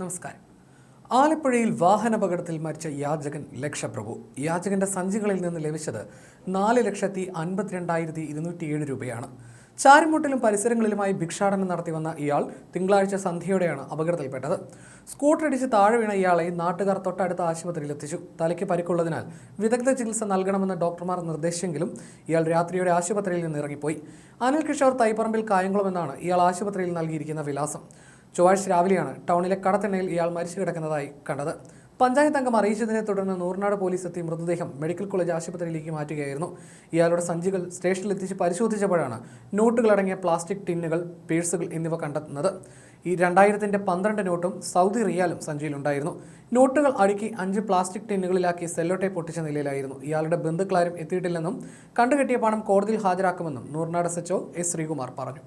നമസ്കാരം. ആലപ്പുഴയിൽ വാഹനാപകടത്തിൽ മരിച്ച യാചകൻ ലക്ഷപ്രഭു. യാചകന്റെ സഞ്ചികളിൽ നിന്ന് ലഭിച്ചത് നാല് ലക്ഷത്തി അൻപത്തിരണ്ടായിരത്തി ഇരുന്നൂറ്റി ഏഴ് രൂപയാണ്. ചാരിമുട്ടിലും പരിസരങ്ങളിലുമായി ഭിക്ഷാടനം നടത്തി വന്ന ഇയാൾ തിങ്കളാഴ്ച സന്ധ്യയോടെയാണ് അപകടത്തിൽപ്പെട്ടത്. സ്കൂട്ടറിടിച്ച് താഴെ വീണ ഇയാളെ നാട്ടുകാർ തൊട്ടടുത്ത ആശുപത്രിയിൽ എത്തിച്ചു. തലയ്ക്ക് പരിക്കുള്ളതിനാൽ വിദഗ്ധ ചികിത്സ നൽകണമെന്ന് ഡോക്ടർമാർ നിർദ്ദേശിച്ചെങ്കിലും ഇയാൾ രാത്രിയോടെ ആശുപത്രിയിൽ നിന്ന് ഇറങ്ങിപ്പോയി. അനിൽ കിഷോർ തൈപ്പറമ്പിൽ കായംകുളം എന്നാണ് ഇയാൾ ആശുപത്രിയിൽ നൽകിയിരിക്കുന്ന വിലാസം. ചൊവ്വാഴ്ച രാവിലെയാണ് ടൗണിലെ കടത്തെണ്ണയിൽ ഇയാൾ മരിച്ചു കിടക്കുന്നതായി കണ്ടത്. പഞ്ചായത്ത് അംഗം അറിയിച്ചതിനെ തുടർന്ന് നൂറിനാട് പോലീസ് എത്തി മൃതദേഹം മെഡിക്കൽ കോളേജ് ആശുപത്രിയിലേക്ക് മാറ്റുകയായിരുന്നു. ഇയാളുടെ സഞ്ചികൾ സ്റ്റേഷനിൽ എത്തിച്ച് പരിശോധിച്ചപ്പോഴാണ് നോട്ടുകളടങ്ങിയ പ്ലാസ്റ്റിക് ടിന്നുകൾ പേഴ്സുകൾ എന്നിവ കണ്ടെത്തുന്നത്. ഈ രണ്ടായിരത്തിന്റെ പന്ത്രണ്ട് നോട്ടും സൗദി റിയാലും സഞ്ചിയിലുണ്ടായിരുന്നു. നോട്ടുകൾ അടുക്കി അഞ്ച് പ്ലാസ്റ്റിക് ടിന്നുകളിലാക്കി സെല്ലോട്ടെ പൊട്ടിച്ച നിലയിലായിരുന്നു. ഇയാളുടെ ബന്ധുക്കളാരും എത്തിയിട്ടില്ലെന്നും കണ്ടുകെട്ടിയ പണം കോടതിയിൽ ഹാജരാക്കുമെന്നും നൂറിനാട് എസ് എസ് ശ്രീകുമാർ പറഞ്ഞു.